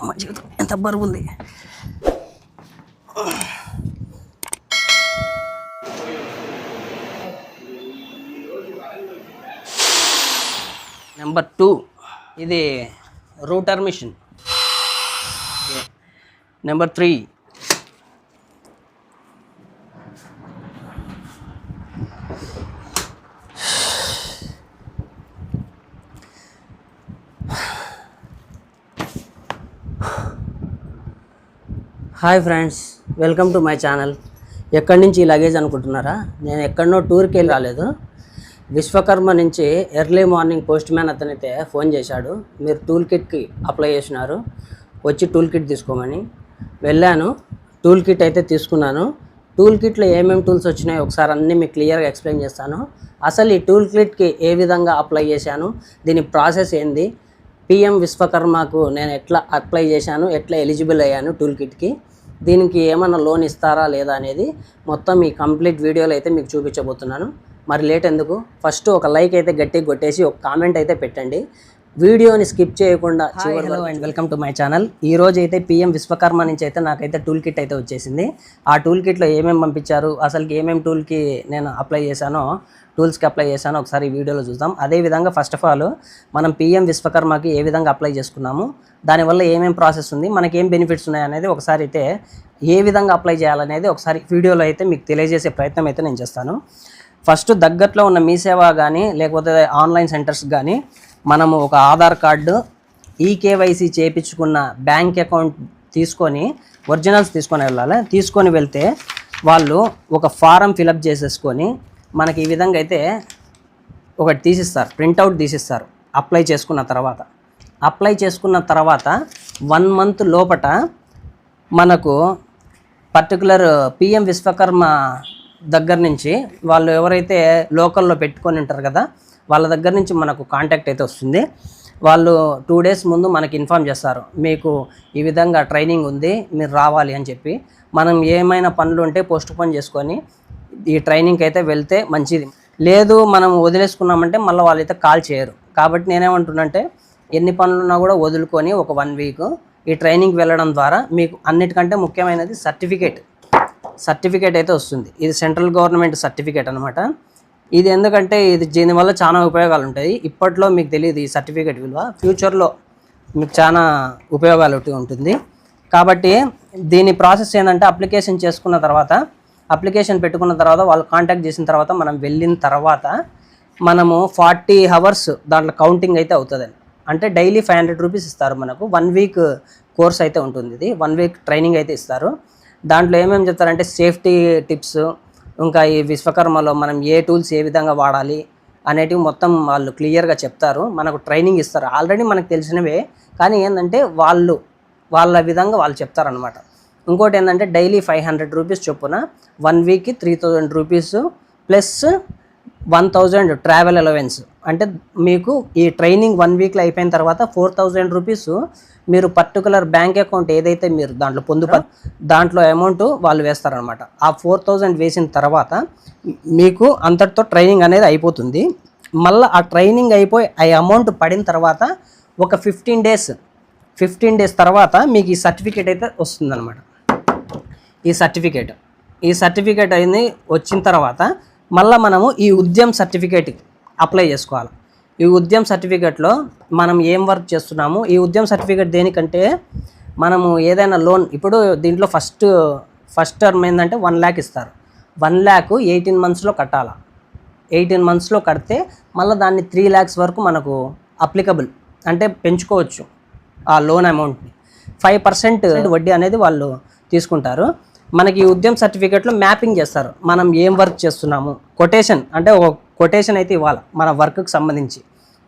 అమ్మ జీవితం ఎంత బరువు ఉంది నెంబర్ టూ ఇది router machine. Number three hi friends welcome to my channel. ఎక్కడి నుంచి ఈ లగేజ్ అనుకుంటున్నారా? నేను ఎక్కడనో టూర్కి వెళ్ళి రాలేదు. విశ్వకర్మ నుంచి ఎర్లీ మార్నింగ్ పోస్ట్ మ్యాన్ అతనైతే ఫోన్ చేశాడు. మీరు టూల్ కిట్కి అప్లై చేసినారు. వచ్చి టూల్ కిట్ తీసుకోమని. వెళ్ళాను. టూల్ కిట్ అయితే తీసుకున్నాను. టూల్ కిట్లో ఏమేమి టూల్స్ వచ్చినాయో ఒకసారి అన్నీ మీకు క్లియర్గా ఎక్స్ప్లెయిన్ చేస్తాను. అసలు ఈ టూల్ కిట్కి ఏ విధంగా అప్లై చేశాను? దీని ప్రాసెస్ ఏంది? పిఎం విశ్వకర్మకు నేను ఎట్లా అప్లై చేశాను? ఎట్లా ఎలిజిబుల్ అయ్యాను టూల్ కిట్కి? దీనికి ఏమన్నా లోన్ ఇస్తారా లేదా అనేది మొత్తం ఈ కంప్లీట్ వీడియోలో అయితే మీకు చూపించబోతున్నాను. మరి లేట్ ఎందుకు? ఫస్ట్ ఒక లైక్ అయితే గట్టిగా కొట్టేసి ఒక కామెంట్ అయితే పెట్టండి. వీడియోని స్కిప్ చేయకుండా hello and welcome to my channel ఈ రోజు అయితే పిఎం విశ్వకర్మ నుంచి అయితే నాకైతే టూల్ కిట్ అయితే వచ్చేసింది. ఆ టూల్ కిట్లో ఏమేమి పంపించారు? అసలుకి ఏమేమి టూల్కి నేను అప్లై చేశానో టూల్స్కి అప్లై చేశానో ఒకసారి ఈ వీడియోలో చూద్దాం. అదేవిధంగా ఫస్ట్ ఆఫ్ ఆల్ మనం పిఎం విశ్వకర్మకి ఏ విధంగా అప్లై చేసుకున్నాము దానివల్ల ఏమేమి ప్రాసెస్ ఉంది మనకి ఏం బెనిఫిట్స్ ఉన్నాయనేది ఒకసారి అయితే ఏ విధంగా అప్లై చేయాలనేది ఒకసారి వీడియోలో అయితే మీకు తెలియజేసే ప్రయత్నం అయితే నేను చేస్తాను. ఫస్ట్ దగ్గరలో ఉన్న మీ సేవ కానీ లేకపోతే ఆన్లైన్ సెంటర్స్ కానీ మనము ఒక ఆధార్ కార్డు ఈకేవైసీ చేయించుకున్న బ్యాంక్ అకౌంట్ తీసుకొని ఒరిజినల్స్ తీసుకొని వెళ్ళాలి. తీసుకొని వెళ్తే వాళ్ళు ఒక ఫారం ఫిలప్ చేసేసుకొని మనకి ఈ విధంగా అయితే ఒకటి తీసిస్తారు ప్రింట్అవుట్ తీసిస్తారు అప్లై చేసుకున్న తర్వాత. అప్లై చేసుకున్న తర్వాత వన్ మంత్ లోపట మనకు పర్టికులర్ పిఎం విశ్వకర్మ దగ్గర నుంచి వాళ్ళు ఎవరైతే లోకల్లో పెట్టుకొని ఉంటారు కదా వాళ్ళ దగ్గర నుంచి మనకు కాంటాక్ట్ అయితే వస్తుంది. వాళ్ళు టూ డేస్ ముందు మనకి ఇన్ఫామ్ చేస్తారు మీకు ఈ విధంగా ట్రైనింగ్ ఉంది మీరు రావాలి అని చెప్పి. మనం ఏమైనా పనులు ఉంటే పోస్ట్ పోన్ చేసుకొని ఈ ట్రైనింగ్కి అయితే వెళ్తే మంచిది. లేదు మనం వదిలేసుకున్నామంటే మళ్ళీ వాళ్ళైతే కాల్ చేయరు. కాబట్టి నేనేమంటున్నంటే ఎన్ని పనులు ఉన్నా కూడా వదులుకొని ఒక వన్ వీక్ ఈ ట్రైనింగ్కి వెళ్ళడం ద్వారా మీకు అన్నిటికంటే ముఖ్యమైనది సర్టిఫికేట్ సర్టిఫికేట్ అయితే వస్తుంది. ఇది సెంట్రల్ గవర్నమెంట్ సర్టిఫికేట్ అనమాట ఇది ఎందుకంటే ఇది దీనివల్ల చాలా ఉపయోగాలు ఉంటాయి. ఇప్పట్లో మీకు తెలియదు ఈ సర్టిఫికేట్ విలువ. ఫ్యూచర్లో మీకు చాలా ఉపయోగాలు ఒకటి ఉంటుంది. కాబట్టి దీని ప్రాసెస్ ఏంటంటే అప్లికేషన్ చేసుకున్న తర్వాత అప్లికేషన్ పెట్టుకున్న తర్వాత వాళ్ళు కాంటాక్ట్ చేసిన తర్వాత మనం వెళ్ళిన తర్వాత మనము ఫార్టీ అవర్స్ దాంట్లో కౌంటింగ్ అయితే అవుతుందండి. అంటే డైలీ ఫైవ్ హండ్రెడ్ రూపీస్ ఇస్తారు మనకు. వన్ వీక్ కోర్స్ అయితే ఉంటుంది ఇది. వన్ వీక్ ట్రైనింగ్ అయితే ఇస్తారు. దాంట్లో ఏమేమి చెప్తారంటే సేఫ్టీ టిప్స్ ఇంకా ఈ విశ్వకర్మలో మనం ఏ టూల్స్ ఏ విధంగా వాడాలి అనేటివి మొత్తం వాళ్ళు క్లియర్గా చెప్తారు. మనకు ట్రైనింగ్ ఇస్తారు. ఆల్రెడీ మనకు తెలిసినవే. కానీ ఏంటంటే వాళ్ళు వాళ్ళ విధంగా వాళ్ళు చెప్తారనమాట ఇంకోటి ఏంటంటే డైలీ ఫైవ్ హండ్రెడ్ రూపీస్ చొప్పున వన్ వీక్కి three thousand rupees plus one thousand travel allowance. అంటే మీకు ఈ ట్రైనింగ్ వన్ వీక్లో అయిపోయిన తర్వాత ఫోర్ థౌజండ్ రూపీస్ మీరు పర్టికులర్ బ్యాంక్ అకౌంట్ ఏదైతే మీరు దాంట్లో పొందుప దాంట్లో అమౌంట్ వాళ్ళు వేస్తారనమాట. ఆ ఫోర్ థౌజండ్ వేసిన తర్వాత మీకు అంతటితో ట్రైనింగ్ అనేది అయిపోతుంది. మళ్ళీ ఆ ట్రైనింగ్ అయిపోయి ఆ అమౌంట్ పడిన తర్వాత ఒక ఫిఫ్టీన్ డేస్ ఫిఫ్టీన్ డేస్ తర్వాత మీకు ఈ సర్టిఫికేట్ అయితే వస్తుందన్నమాట ఈ సర్టిఫికేట్. ఈ సర్టిఫికేట్ అయింది వచ్చిన తర్వాత మళ్ళీ మనము ఈ ఉద్యమ సర్టిఫికేట్ అప్లై చేసుకోవాలి. ఈ ఉద్యమ సర్టిఫికేట్లో మనం ఏం వర్క్ చేస్తున్నాము? ఈ ఉద్యమ సర్టిఫికేట్ దేనికంటే మనము ఏదైనా లోన్ ఇప్పుడు దీంట్లో ఫస్ట్ ఫస్ట్ టర్మ్ ఏంటంటే వన్ ల్యాక్ ఇస్తారు. వన్ ల్యాక్ ఎయిటీన్ మంత్స్లో కట్టాలి? ఎయిటీన్ మంత్స్లో కడితే మళ్ళీ దాన్ని త్రీ ల్యాక్స్ వరకు మనకు అప్లికబుల్ అంటే పెంచుకోవచ్చు ఆ లోన్ అమౌంట్ని. ఫైవ్ పర్సెంట్ వడ్డీ అనేది వాళ్ళు తీసుకుంటారు. మనకి ఈ ఉద్యమ సర్టిఫికేట్లో మ్యాపింగ్ చేస్తారు. మనం ఏం వర్క్ చేస్తున్నాము? కొటేషన్ అంటే ఒక కొటేషన్ అయితే ఇవ్వాలి మన వర్క్కి సంబంధించి.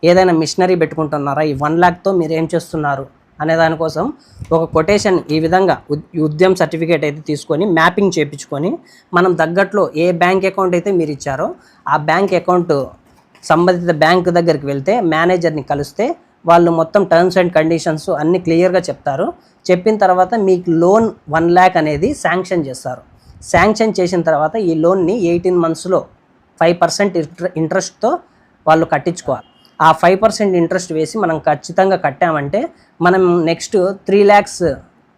ఏదైనా మిషనరీ పెట్టుకుంటున్నారా? ఈ వన్ ల్యాక్తో మీరు ఏం చేస్తున్నారు? అనే దానికోసం ఒక కొటేషన్ ఈ విధంగా ఉద్యమ సర్టిఫికేట్ అయితే తీసుకొని మ్యాపింగ్ చేయించుకొని మనం తగ్గట్లో ఏ బ్యాంక్ అకౌంట్ అయితే మీరు ఇచ్చారో ఆ బ్యాంక్ అకౌంట్ సంబంధిత బ్యాంక్ దగ్గరికి వెళ్తే మేనేజర్ని కలిస్తే వాళ్ళు మొత్తం టర్మ్స్ అండ్ కండిషన్స్ అన్ని క్లియర్గా చెప్తారు. చెప్పిన తర్వాత మీకు లోన్ వన్ ల్యాక్ అనేది శాంక్షన్ చేస్తారు. శాంక్షన్ చేసిన తర్వాత ఈ లోన్ని ఎయిటీన్ మంత్స్లో ఫైవ్ పర్సెంట్ ఇంట్రెస్ట్తో వాళ్ళు కట్టించుకోవాలి. ఆ ఫైవ్ పర్సెంట్ ఇంట్రెస్ట్ వేసి మనం ఖచ్చితంగా కట్టామంటే మనం next three lakhs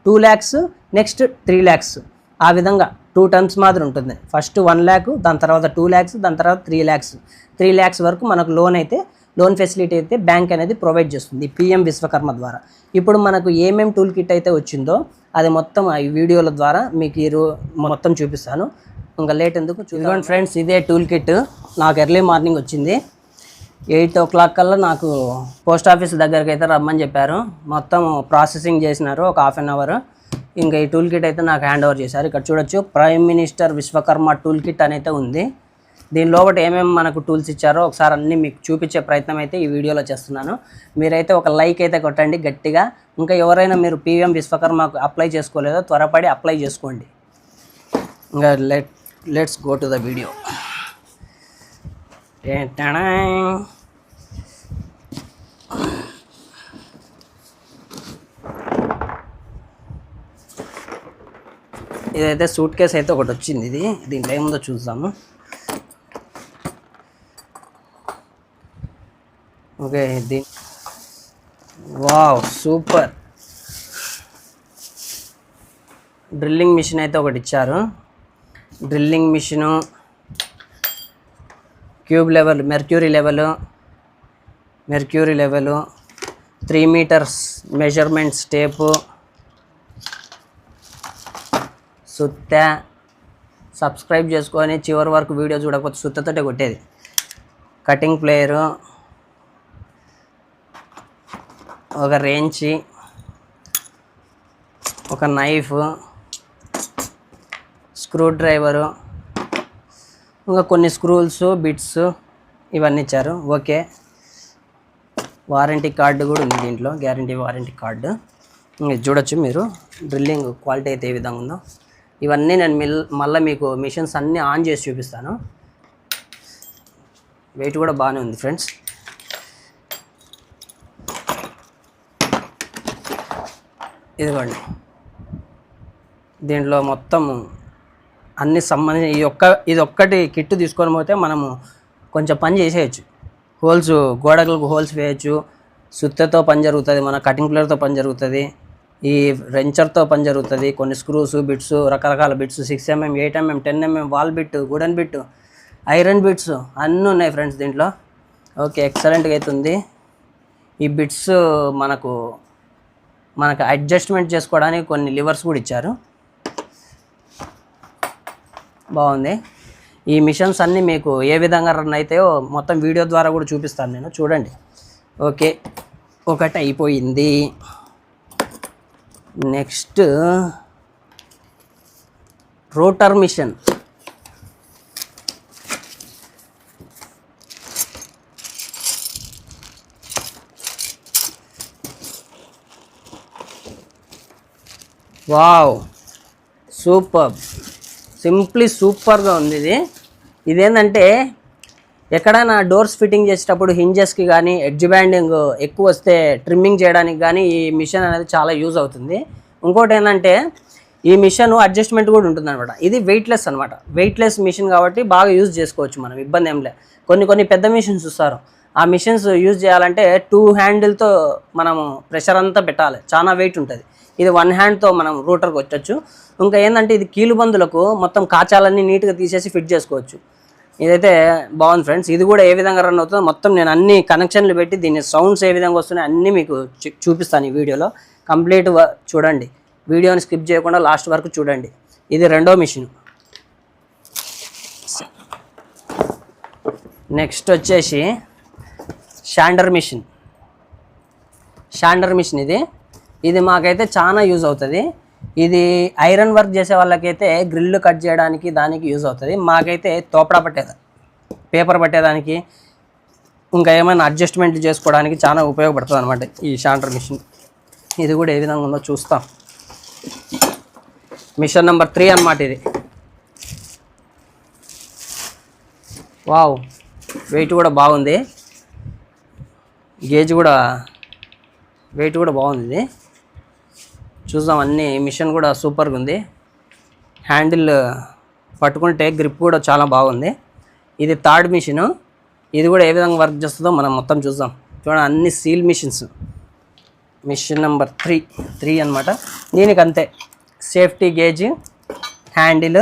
two lakhs next three lakhs ఆ విధంగా టూ టర్మ్స్ మాదిరి ఉంటుంది. ఫస్ట్ వన్ ల్యాక్ దాని తర్వాత టూ ల్యాక్స్ దాని తర్వాత త్రీ ల్యాక్స్. త్రీ ల్యాక్స్ వరకు మనకు లోన్ అయితే లోన్ ఫెసిలిటీ అయితే బ్యాంక్ అనేది ప్రొవైడ్ చేస్తుంది పిఎం విశ్వకర్మ ద్వారా. ఇప్పుడు మనకు ఏమేం టూల్ కిట్ అయితే వచ్చిందో అది మొత్తం ఈ వీడియోల ద్వారా మీకు ఈ మొత్తం చూపిస్తాను. ఇంకా లేట్ ఎందుకు చూడండి ఫ్రెండ్స్ ఇదే టూల్ కిట్. నాకు ఎర్లీ మార్నింగ్ వచ్చింది. ఎయిట్ ఓ క్లాక్ కల్లా నాకు పోస్ట్ ఆఫీస్ దగ్గరికి అయితే రమ్మని చెప్పారు. మొత్తం ప్రాసెసింగ్ చేసినారు ఒక హాఫ్ అన్ అవర్. ఇంకా ఈ టూల్ కిట్ అయితే నాకు హ్యాండ్ ఓవర్ చేశారు. ఇక్కడ చూడొచ్చు prime minister Vishwakarma tool kit అని అయితే ఉంది. దీని లోపల ఏమేమి మనకు టూల్స్ ఇచ్చారో ఒకసారి అన్ని మీకు చూపించే ప్రయత్నం అయితే ఈ వీడియోలో చేస్తున్నాను. మీరైతే ఒక లైక్ అయితే కొట్టండి గట్టిగా. ఇంకా ఎవరైనా మీరు పీవీఎం విశ్వకర్మకు అప్లై చేసుకోలేదో త్వరపడి అప్లై చేసుకోండి. ఇంకా let let's go to the video. ఇదైతే సూట్ కేస్ అయితే ఒకటి వచ్చింది ఇది. దీంట్లో ఏముందో చూద్దాము. ఓకే దీని వావ్ సూపర్. డ్రిల్లింగ్ మిషన్ అయితే ఒకటి ఇచ్చారు. Drilling machine cube level mercury level mercury level three metres measurement స్టేపు సుత్త. సబ్స్క్రైబ్ చేసుకొని చివరి వరకు వీడియో చూడకపోతే సుత్తతోటే కొట్టేది. కటింగ్ ప్లేయరు ఒక రేంచి ఒక నైఫ్ స్క్రూ డ్రైవరు ఇంకా కొన్ని స్క్రూల్స్ బిట్స్ ఇవన్నీ ఇచ్చారు. ఓకే. వారంటీ కార్డు కూడా ఉంది దీంట్లో గ్యారంటీ వారంటీ కార్డు. ఇంకా చూడొచ్చు మీరు డ్రిల్లింగ్ క్వాలిటీ అయితే ఏ విధంగా ఉందో. ఇవన్నీ నేను మిల్ మళ్ళీ మీకు మిషన్స్ అన్నీ ఆన్ చేసి చూపిస్తాను. వెయిట్ కూడా బాగానే ఉంది ఫ్రెండ్స్. ఇదిగోండి. దీంట్లో మొత్తం అన్ని సంబంధించిన ఈ ఒక్క ఇది ఒక్కటి కిట్ తీసుకొని పోతే మనము కొంచెం పని చేసేయచ్చు. హోల్స్ గోడలకు హోల్స్ వేయచ్చు. సుత్తతో పని జరుగుతుంది మన కటింగ్ ప్లేయర్తో పని జరుగుతుంది. ఈ రెంచర్తో పని జరుగుతుంది. కొన్ని స్క్రూస్ బిట్స్ రకరకాల bits six mm eight mm ten mm wall bit wooden bit iron bits అన్నీ ఉన్నాయి ఫ్రెండ్స్ దీంట్లో. ఓకే ఎక్సలెంట్గా అవుతుంది ఈ బిట్స్ మనకు మనకు అడ్జస్ట్మెంట్ చేసుకోవడానికి కొన్ని లివర్స్ కూడా ఇచ్చారు. బాగుంది. ఈ మిషన్స్ అన్నీ మీకు ఏ విధంగా రన్ అవుతాయో మొత్తం వీడియో ద్వారా కూడా చూపిస్తాను నేను. చూడండి. ఓకే. ఒకటి అయిపోయింది. Next router machine wow. Super. Simply సూపర్గా ఉంది ఇది. ఇదేంటంటే ఎక్కడైనా డోర్స్ ఫిట్టింగ్ చేసేటప్పుడు హింజెస్కి కానీ ఎడ్జ్ బ్యాండింగ్ ఎక్కువ వస్తే ట్రిమ్మింగ్ చేయడానికి కానీ ఈ మిషన్ అనేది చాలా యూజ్ అవుతుంది. ఇంకోటి ఏంటంటే ఈ మిషన్ అడ్జస్ట్మెంట్ కూడా ఉంటుందన్నమాట. ఇది వెయిట్లెస్ అనమాట వెయిట్లెస్ మిషన్ కాబట్టి బాగా యూజ్ చేసుకోవచ్చు మనం ఇబ్బంది ఏం లే కొన్ని కొన్ని పెద్ద మిషన్స్ చూస్తారు. ఆ మిషన్స్ యూజ్ చేయాలంటే టూ హ్యాండిల్తో మనము ప్రెషర్ అంతా పెట్టాలి. చాలా వెయిట్ ఉంటుంది. ఇది వన్ హ్యాండ్తో మనం రూటర్కి వచ్చచ్చు. ఇంకా ఏంటంటే ఇది కీలుబందులకు మొత్తం కాచాలన్నీ నీట్గా తీసేసి ఫిట్ చేసుకోవచ్చు. ఇదైతే బాగుంది ఫ్రెండ్స్ ఇది కూడా ఏ విధంగా రన్ అవుతుందో మొత్తం నేను అన్ని కనెక్షన్లు పెట్టి దీని సౌండ్స్ ఏ విధంగా వస్తున్నాయి అన్నీ మీకు చూపిస్తాను ఈ వీడియోలో. కంప్లీట్ చూడండి. వీడియోని స్కిప్ చేయకుండా లాస్ట్ వరకు చూడండి. ఇది రెండో మిషన్ నెక్స్ట్ వచ్చేసి షాండర్ మిషన్ షాండర్ మిషన్ ఇది. ఇది మాకైతే చాలా యూజ్ అవుతుంది. ఇది ఐరన్ వర్క్ చేసే వాళ్ళకైతే గ్రిల్ కట్ చేయడానికి దానికి యూజ్ అవుతుంది. మాకైతే తోపడా పట్టేది పేపర్ పట్టేదానికి ఇంకా ఏమైనా అడ్జస్ట్మెంట్ చేసుకోవడానికి చాలా ఉపయోగపడుతుంది అనమాట ఈ షాంటర్ మిషన్. ఇది కూడా ఏ విధంగా ఉందో చూస్తాం. మిషన్ నెంబర్ త్రీ అన్నమాట ఇది. వావ్ వెయిట్ కూడా బాగుంది. గేజ్ కూడా వెయిట్ కూడా బాగుంది ఇది. చూద్దాం అన్ని మిషన్ కూడా సూపర్గా ఉంది హ్యాండిల్ పట్టుకుంటే గ్రిప్ కూడా చాలా బాగుంది. ఇది థర్డ్ మిషను. ఇది కూడా ఏ విధంగా వర్క్ చేస్తుందో మనం మొత్తం చూద్దాం. చూడండి అన్ని seal machines. Machine number three three అనమాట దీనికి అంతే సేఫ్టీ గేజ్ హ్యాండిల్.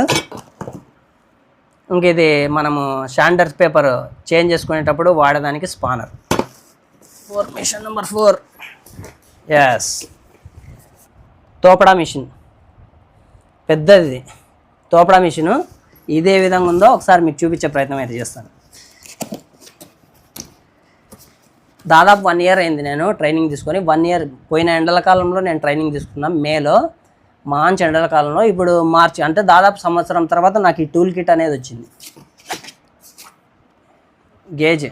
ఇంక ఇది మనము షాండర్ పేపర్ చేంజ్ చేసుకునేటప్పుడు వాడడానికి spanner. Four machine number four. Yes తోపడా మిషన్. పెద్దది తోపడా మిషను ఇదే విధంగా ఉందో ఒకసారి మీకు చూపించే ప్రయత్నం అయితే చేస్తాను. దాదాపు వన్ ఇయర్ అయింది నేను ట్రైనింగ్ తీసుకొని వన్ ఇయర్ పోయిన ఎండల కాలంలో నేను ట్రైనింగ్ తీసుకున్నాను మేలో మార్చి ఎండల కాలంలో ఇప్పుడు మార్చి అంటే దాదాపు సంవత్సరం తర్వాత నాకు ఈ టూల్ కిట్ అనేది వచ్చింది. గేజ్.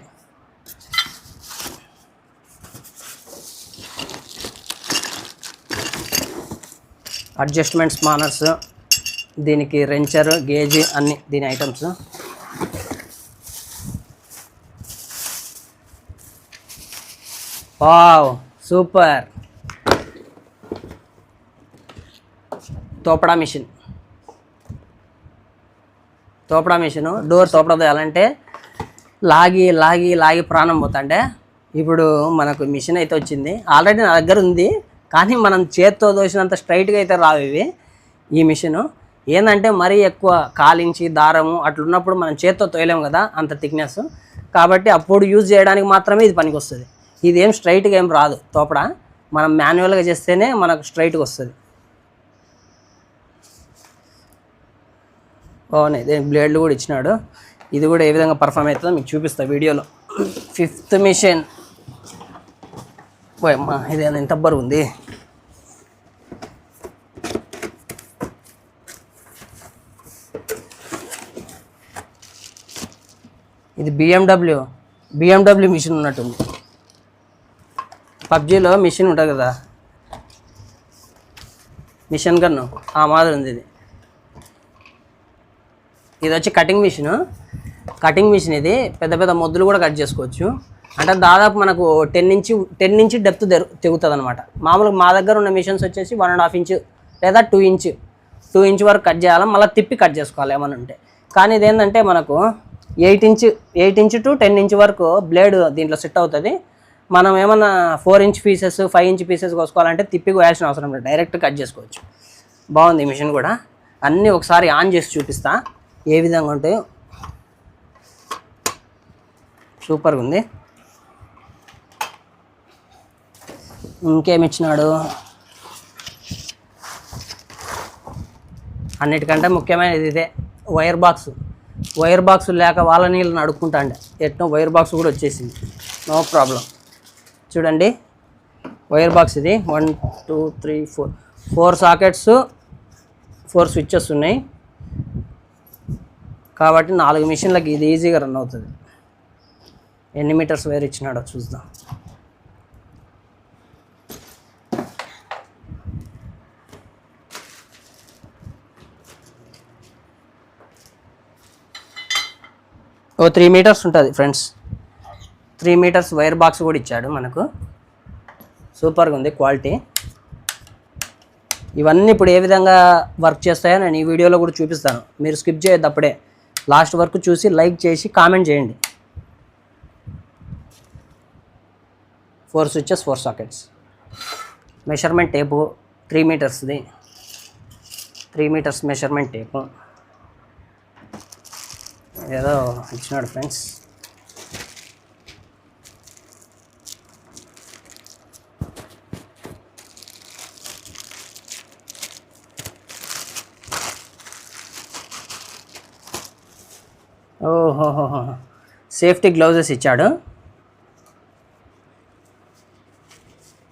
అడ్జస్ట్మెంట్ మానర్స్ దీనికి రెంచర్ గేజ్ అన్ని దీని ఐటమ్స్. Wow super. తోపడా మిషన్. తోపడా మిషను డోర్ తోపడా తీయాలంటే లాగి లాగి లాగి ప్రాణం పోతాంటే ఇప్పుడు మనకు మిషన్ అయితే వచ్చింది. ఆల్రెడీ నా దగ్గర ఉంది. కానీ మనం చేత్తో దోసినంత స్ట్రైట్గా అయితే రావు ఇవి ఈ మిషన్ ఏంటంటే మరీ ఎక్కువ కాలించి దారము అట్లున్నప్పుడు మనం చేత్తో తోయలేము కదా అంత థిక్నెస్ కాబట్టి అప్పుడు యూజ్ చేయడానికి మాత్రమే ఇది పనికి వస్తుంది. ఇది ఏం స్ట్రైట్గా ఏం రాదు. తోపడ మనం మాన్యువల్గా చేస్తేనే మనకు స్ట్రైట్గా వస్తుంది. బాగున్నాయి. దీని బ్లేడ్లు కూడా ఇచ్చినాడు. ఇది కూడా ఏ విధంగా పర్ఫామ్ అవుతుందో మీకు చూపిస్తా వీడియోలో. ఫిఫ్త్ మిషన్ అమ్మా ఇది ఎంత బరువు ఉంది. ఇది బిఎండబ్ల్యూ బిఎండబ్ల్యూ మిషన్ ఉన్నట్టుంది. పబ్జీలో మిషన్ ఉంటుంది కదా. మిషన్ గన్ను ఆ మాదిరి ఉంది ఇది. ఇది వచ్చి కటింగ్ మిషన్ కటింగ్ మిషన్ ఇది. పెద్ద పెద్ద మొద్దులు కూడా కట్ చేసుకోవచ్చు. అంటే దాదాపు మనకు ten inch ten inch depth తెగుతుంది అనమాట మామూలుగా మా దగ్గర ఉన్న మిషన్స్ వచ్చేసి వన్ అండ్ హాఫ్ ఇంచ్ లేదా టూ ఇంచ్ టూ ఇంచ్ వరకు కట్ చేయాలి మళ్ళీ తిప్పి కట్ చేసుకోవాలి ఏమైనా ఉంటే. కానీ ఇదేంటంటే మనకు eight inch eight inch to ten inch వరకు బ్లేడ్ దీంట్లో సెట్ అవుతుంది. మనం ఏమన్నా four inch pieces five inch pieces కోసుకోవాలంటే తిప్పి కోయాల్సిన అవసరం లేదు. డైరెక్ట్ కట్ చేసుకోవచ్చు. బాగుంది ఈ మిషన్ కూడా. అన్నీ ఒకసారి ఆన్ చేసి చూపిస్తా. ఏ విధంగా ఉంటాయో సూపర్గా ఉంది. ఇంకేమి ఇచ్చినాడు అన్నిటికంటే ముఖ్యమైనది ఇదే వైర్ బాక్స్. వైర్ బాక్స్ లేక వాళ్ళ నీళ్ళు అడుక్కుంటాండే ఎట్నో వైర్ బాక్స్ కూడా వచ్చేసింది. No problem. చూడండి వైర్ బాక్స్ ఇది. One two three four. Four sockets four switches ఉన్నాయి. కాబట్టి నాలుగు మిషన్లకి ఇది ఈజీగా రన్ అవుతుంది. ఎన్ని మీటర్స్ వైర్ ఇచ్చినాడో చూద్దాం. ఓ త్రీ మీటర్స్ ఉంటుంది friends three metres wire box కూడా ఇచ్చాడు మనకు. సూపర్గా ఉంది క్వాలిటీ. ఇవన్నీ ఇప్పుడు ఏ విధంగా వర్క్ చేస్తాయో నేను ఈ వీడియోలో కూడా చూపిస్తాను. మీరు స్కిప్ చేయొద్దు అప్పుడే. లాస్ట్ వరకు చూసి లైక్ చేసి కామెంట్ చేయండి. Four switches four sockets measurement tape three మీటర్స్ది three metres measurement tape ఏదో ఇచ్చినాడు ఫ్రెండ్స్. ఓహోహోహో. సేఫ్టీ గ్లౌజెస్ ఇచ్చాడు.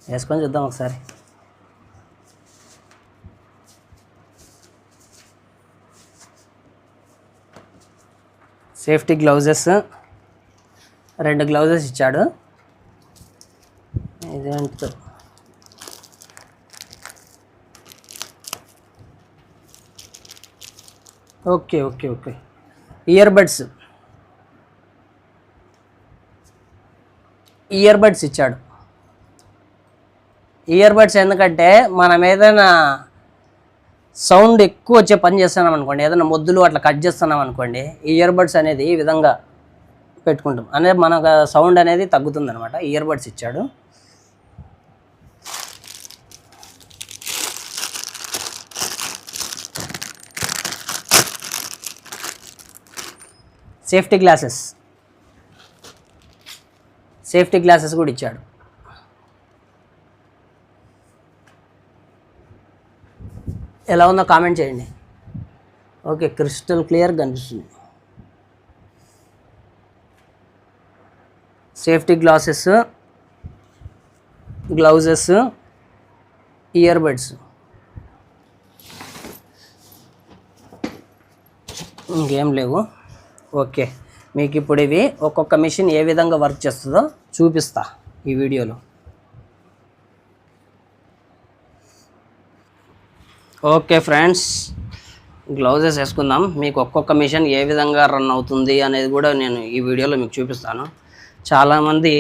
వేసుకొని చూద్దాం ఒకసారి. Safety gloves. రెండు గ్లౌజెస్ ఇచ్చాడు. ఇదేంటో okay okay okay. Earbuds. Earbuds ఇచ్చాడు. ఇయర్ బడ్స్ ఎందుకంటే మనం ఏదైనా సౌండ్ ఎక్కువ వచ్చే పని చేస్తున్నాం అనుకోండి ఏదైనా మొద్దులు అట్లా కట్ చేస్తున్నాం అనుకోండి ఈ ఇయర్ బడ్స్ అనేది ఈ విధంగా పెట్టుకుంటాం. అనేది మనకు సౌండ్ అనేది తగ్గుతుంది అనమాట ఇయర్ బడ్స్ ఇచ్చాడు. సేఫ్టీ గ్లాసెస్ సేఫ్టీ గ్లాసెస్ కూడా ఇచ్చాడు. ఎలా ఉందో కామెంట్ చేయండి. ఓకే క్రిస్టల్ క్లియర్ కనిపిస్తుంది. Safety glasses gloves earbuds ఇంకేం లేవు. ఓకే మీకు ఇప్పుడు ఇవి ఒక్కొక్క మిషన్ ఏ విధంగా వర్క్ చేస్తుందో చూపిస్తా ఈ వీడియోలో ఓకే ఫ్రెండ్స్ గ్లౌజెస్ వేసుకుందాం. మీకు ఒక్కొక్క మిషన్ ఏ విధంగా రన్ అవుతుంది అనేది కూడా నేను ఈ వీడియోలో మీకు చూపిస్తాను. చాలామంది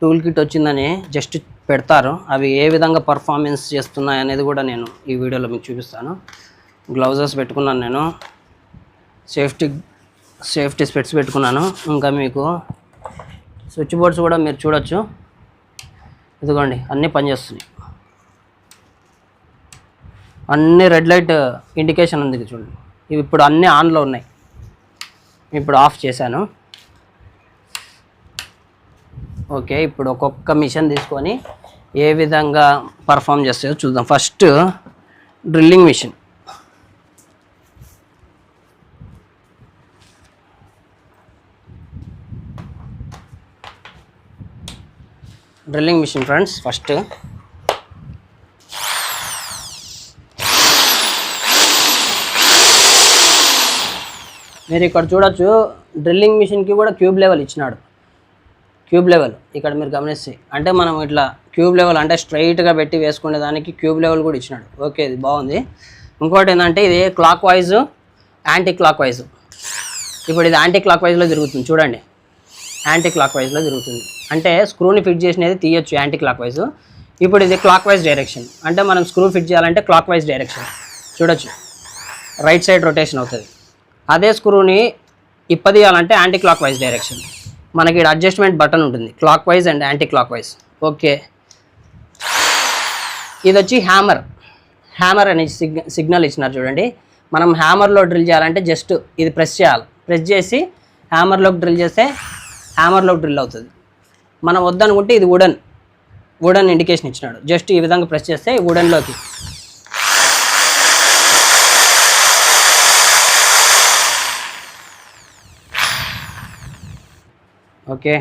టూల్ కిట్ వచ్చిందని జస్ట్ పెడతారు. అవి ఏ విధంగా పర్ఫార్మెన్స్ చేస్తున్నాయి అనేది కూడా నేను ఈ వీడియోలో మీకు చూపిస్తాను. గ్లౌజెస్ పెట్టుకున్నాను నేను. సేఫ్టీ సేఫ్టీ స్పెట్స్ పెట్టుకున్నాను. ఇంకా మీకు స్విచ్ బోర్డ్స్ కూడా మీరు చూడొచ్చు. ఇదిగోండి అన్నీ పనిచేస్తున్నాయి. అన్ని రెడ్ లైట్ ఇండికేషన్ ఉంది చూడండి. ఇవి ఇప్పుడు అన్నీ ఆన్లో ఉన్నాయి. ఇప్పుడు ఆఫ్ చేశాను. ఓకే ఇప్పుడు ఒక్కొక్క మిషన్ తీసుకొని ఏ విధంగా పర్ఫామ్ చేస్తాయో చూద్దాం. First drilling machine. Drilling machine friends first మీరు ఇక్కడ చూడొచ్చు డ్రిల్లింగ్ మిషన్కి కూడా క్యూబ్ లెవెల్ ఇచ్చినాడు. క్యూబ్ లెవెల్ ఇక్కడ మీరు గమనిస్తే. అంటే మనం ఇట్లా క్యూబ్ లెవెల్ అంటే స్ట్రైట్గా పెట్టి వేసుకునే దానికి క్యూబ్ లెవెల్ కూడా ఇచ్చినాడు. ఓకే ఇది బాగుంది. ఇంకోటి ఏంటంటే ఇది clockwise anticlockwise ఇప్పుడు ఇది యాంటీ క్లాక్ వైజ్లో తిరుగుతుంది చూడండి. యాంటీ క్లాక్ వైజ్లో తిరుగుతుంది. అంటే స్క్రూని ఫిట్ చేసినది తీయొచ్చు యాంటీ క్లాక్ వైజ్ ఇప్పుడు ఇది క్లాక్ వైజ్ డైరెక్షన్ అంటే మనం స్క్రూ ఫిట్ చేయాలంటే క్లాక్ వైజ్ డైరెక్షన్ చూడొచ్చు. రైట్ సైడ్ రొటేషన్ అవుతుంది. అదే స్క్రూని ఇప్పదీయాలంటే యాంటీ క్లాక్ వైజ్ డైరెక్షన్ మనకి ఇక్కడ అడ్జస్ట్మెంట్ బటన్ ఉంటుంది. Clockwise and anticlockwise okay ఇది వచ్చి హ్యామర్ హ్యామర్ అనే సిగ్ సిగ్నల్ ఇచ్చినారు చూడండి. మనం హ్యామర్లో డ్రిల్ చేయాలంటే జస్ట్ ఇది ప్రెస్ చేయాలి. ప్రెస్ చేసి హ్యామర్లోకి డ్రిల్ చేస్తే హ్యామర్లోకి డ్రిల్ అవుతుంది. మనం వద్దనుకుంటే ఇది వుడన్ వుడన్ ఇండికేషన్ ఇచ్చినాడు. జస్ట్ ఈ విధంగా ప్రెస్ చేస్తే వుడన్లోకి ఓకే.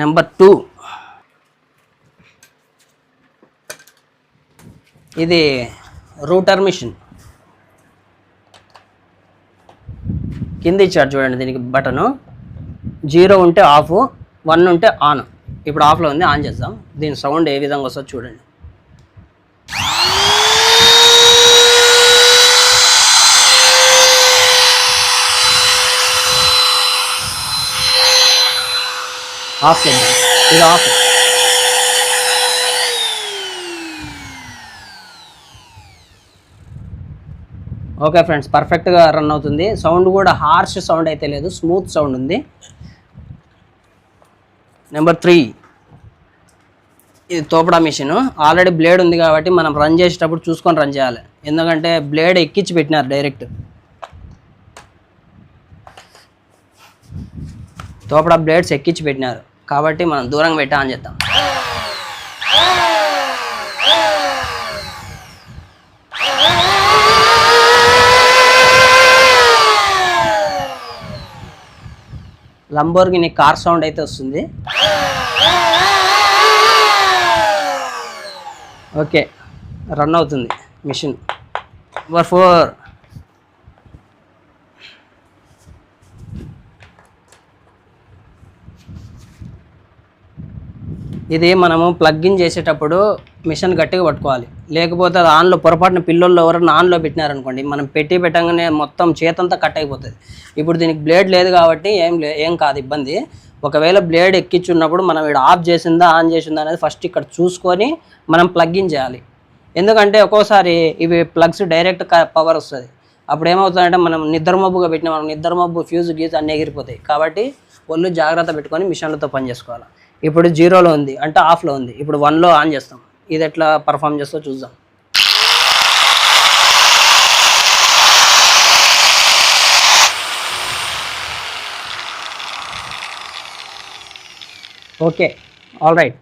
నెంబర్ టూ ఇది రూటర్ మిషన్. కింద ఇచ్చారు చూడండి దీనికి బటను. జీరో ఉంటే ఆఫ్ వన్ ఉంటే ఆన్. ఇప్పుడు ఆఫ్లో ఉంది ఆన్ చేద్దాం. దీని సౌండ్ ఏ విధంగా వస్తుందో చూడండి. ఆఫ్ చేద్దాం ఇది ఆఫ్ ఓకే ఫ్రెండ్స్ పర్ఫెక్ట్గా రన్ అవుతుంది. సౌండ్ కూడా హార్ష్ సౌండ్ అయితే లేదు. స్మూత్ సౌండ్ ఉంది. నెంబర్ త్రీ ఇది తోపడా మిషన్. ఆల్రెడీ బ్లేడ్ ఉంది కాబట్టి మనం రన్ చేసేటప్పుడు చూసుకొని రన్ చేయాలి. ఎందుకంటే బ్లేడ్ ఎక్కించి పెట్టినారు డైరెక్ట్ తోపడా బ్లేడ్స్ ఎక్కించి పెట్టినారు. కాబట్టి మనం దూరంగా పెట్టి ఆన్ చేద్దాం లంబోర్గిని కార్ సౌండ్ అయితే వస్తుంది. ఓకే రన్ అవుతుంది మిషన్ నెంబర్ ఫోర్ ఇది మనము ప్లగ్గింగ్ చేసేటప్పుడు మిషన్ గట్టిగా పట్టుకోవాలి. లేకపోతే అది ఆన్లో పొరపాటున పిల్లల్లో ఎవరైనా ఆన్లో పెట్టినారనుకోండి మనం పెట్టి పెట్టగానే మొత్తం చేతంతా కట్ అయిపోతుంది. ఇప్పుడు దీనికి బ్లేడ్ లేదు కాబట్టి ఏం లే ఏం కాదు ఇబ్బంది. ఒకవేళ బ్లేడ్ ఎక్కించున్నప్పుడు మనం ఇక్కడ ఆఫ్ చేసిందా ఆన్ చేసిందా అనేది ఫస్ట్ ఇక్కడ చూసుకొని మనం ప్లగ్గింగ్ చేయాలి. ఎందుకంటే ఒక్కోసారి ఇవి ప్లగ్స్ డైరెక్ట్ పవర్ వస్తుంది. అప్పుడు ఏమవుతుందంటే మనం నిద్రమబ్బుగా పెట్టిన మనం నిద్రమబ్బు ఫ్యూజ్ గీజ్ అన్నీ ఎగిరిపోతాయి. కాబట్టి ఒళ్ళు జాగ్రత్త పెట్టుకొని మిషన్లతో పని చేసుకోవాలి. ఇప్పుడు జీరోలో ఉంది అంటే ఆఫ్లో ఉంది. ఇప్పుడు వన్లో ఆన్ చేస్తాం. ఇది ఎట్లా పర్ఫామ్ చేస్తో చూద్దాం. Okay all right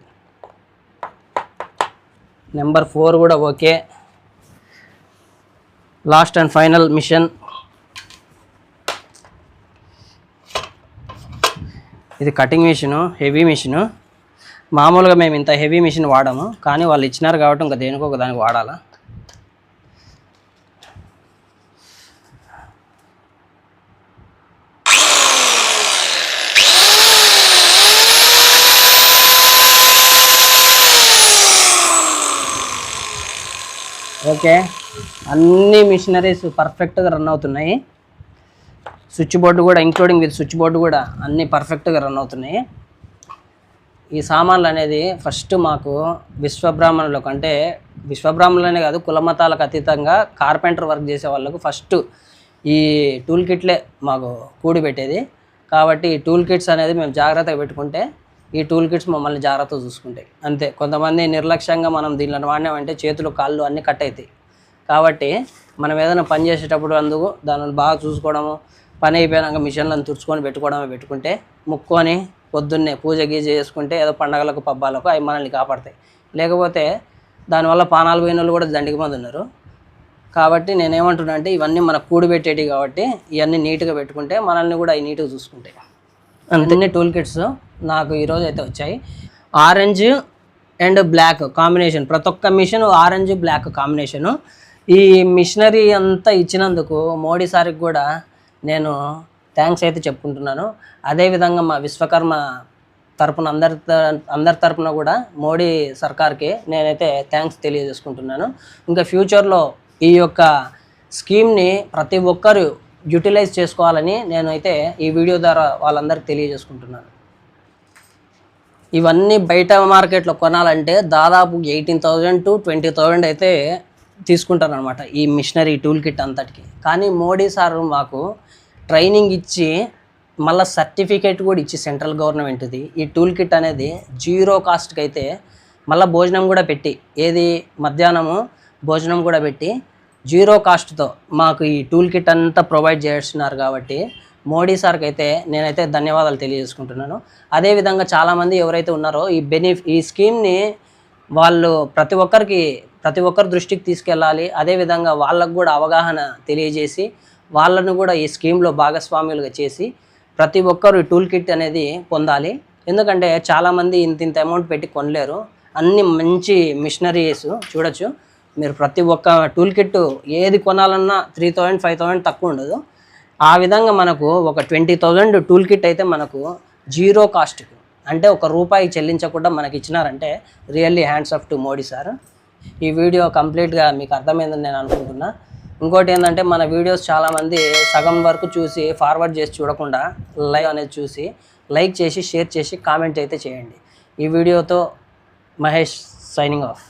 number four కూడా okay. Last and final machine ఇది కటింగ్ మిషను హెవీ మిషను మామూలుగా మేము ఇంత హెవీ మిషన్ వాడము కానీ వాళ్ళు ఇచ్చినారు కాబట్టి ఇంకా దేనికో ఒక దానికి వాడాలా. ఓకే. అన్ని మిషనరీస్ పర్ఫెక్ట్గా రన్ అవుతున్నాయి. స్విచ్ బోర్డు కూడా ఇంక్లూడింగ్ విత్ స్విచ్ బోర్డు కూడా అన్నీ పర్ఫెక్ట్గా రన్ అవుతున్నాయి. ఈ సామాన్లు అనేది ఫస్ట్ మాకు విశ్వబ్రాహ్మణులకు అంటే విశ్వబ్రాహ్మణులనే కాదు కులమతాలకు అతీతంగా కార్పెంటర్ వర్క్ చేసే వాళ్ళకు ఫస్ట్ ఈ టూల్ కిట్లే మాకు కూడి పెట్టేది. కాబట్టి ఈ టూల్ కిట్స్ అనేది మేము జాగ్రత్తగా పెట్టుకుంటే ఈ టూల్ కిట్స్ మమ్మల్ని జాగ్రత్తగా చూసుకుంటాయి. అంతే. కొంతమంది నిర్లక్ష్యంగా మనం దీనిలో వాడినామంటే చేతులు కాళ్ళు అన్నీ కట్ అవుతాయి. కాబట్టి మనం ఏదైనా పని చేసేటప్పుడు అందుకు దానిని బాగా చూసుకోవడము పని అయిపోయినాక మిషన్లను తుడుచుకొని పెట్టుకోవడమే పెట్టుకుంటే ముక్కొని పొద్దున్నే పూజ గీజ చేసుకుంటే ఏదో పండగలకు పబ్బాలకు అవి మనల్ని కాపాడతాయి. లేకపోతే దానివల్ల పానాలు పోయిన వాళ్ళు కూడా దండికి మంది ఉన్నారు. కాబట్టి నేనేమంటున్నా అంటే ఇవన్నీ మనకు కూడిపెట్టేటివి కాబట్టి ఇవన్నీ నీట్గా పెట్టుకుంటే మనల్ని కూడా అవి నీట్గా చూసుకుంటాయి. అంతనే టూల్ కిట్స్ నాకు ఈరోజు అయితే వచ్చాయి. Orange and black combination. ప్రతి ఒక్క మిషన్ ఆరెంజ్ బ్లాక్ కాంబినేషను. ఈ మిషనరీ అంతా ఇచ్చినందుకు మోడీ సార్కి కూడా నేను థ్యాంక్స్ అయితే చెప్పుకుంటున్నాను. అదేవిధంగా మా విశ్వకర్మ తరపున అందరి త- అందరి తరపున కూడా మోడీ సర్కార్కి నేనైతే థ్యాంక్స్ తెలియజేసుకుంటున్నాను. ఇంకా ఫ్యూచర్లో ఈ యొక్క స్కీమ్ని ప్రతి ఒక్కరు యూటిలైజ్ చేసుకోవాలని నేనైతే ఈ వీడియో ద్వారా వాళ్ళందరికీ తెలియజేసుకుంటున్నాను. ఇవన్నీ బయట మార్కెట్లో కొనాలంటే దాదాపు eighteen thousand to twenty thousand అయితే తీసుకుంటారనమాట ఈ మిషనరీ టూల్ కిట్ అంతటికి. కానీ మోడీ సార్ మాకు ట్రైనింగ్ ఇచ్చి మళ్ళీ సర్టిఫికేట్ కూడా ఇచ్చి సెంట్రల్ గవర్నమెంట్ది ఈ టూల్ కిట్ అనేది జీరో కాస్ట్కి అయితే మళ్ళీ భోజనం కూడా పెట్టి ఏది మధ్యాహ్నము భోజనం కూడా పెట్టి జీరో కాస్ట్తో మాకు ఈ టూల్ కిట్ అంతా ప్రొవైడ్ చేస్తున్నారు కాబట్టి మోడీ సార్కి అయితే నేనైతే ధన్యవాదాలు తెలియజేసుకుంటున్నాను. అదేవిధంగా చాలామంది ఎవరైతే ఉన్నారో ఈ బెనిఫి ఈ స్కీమ్ని వాళ్ళు ప్రతి ఒక్కరికి ప్రతి ఒక్కరి దృష్టికి తీసుకెళ్ళాలి. అదేవిధంగా వాళ్ళకు కూడా అవగాహన తెలియజేసి వాళ్ళను కూడా ఈ స్కీమ్లో భాగస్వాములుగా చేసి ప్రతి ఒక్కరు టూల్ కిట్ అనేది పొందాలి. ఎందుకంటే చాలామంది ఇంత ఇంత అమౌంట్ పెట్టి కొనలేరు. అన్ని మంచి మిషనరీస్ చూడొచ్చు. మీరు ప్రతి ఒక్క టూల్ కిట్ ఏది కొనాలన్నా త్రీ థౌజండ్ ఫైవ్ థౌజండ్ తక్కువ ఉండదు. ఆ విధంగా మనకు ఒక ట్వంటీ థౌజండ్ టూల్ కిట్ అయితే మనకు జీరో కాస్ట్ అంటే ఒక రూపాయి చెల్లించకుండా మనకి ఇచ్చినారంటే really hands off to Modi sir. ఈ వీడియో కంప్లీట్గా మీకు అర్థమైందని నేను అనుకుంటున్నా. ఇంకోటి ఏంటంటే మన వీడియోస్ చాలామంది సగం వరకు చూసి ఫార్వర్డ్ చేసి చూడకుండా లైవ్ అనేది చూసి లైక్ చేసి షేర్ చేసి కామెంట్ అయితే చేయండి. ఈ వీడియోతో మహేష్ సైనింగ్ ఆఫ్.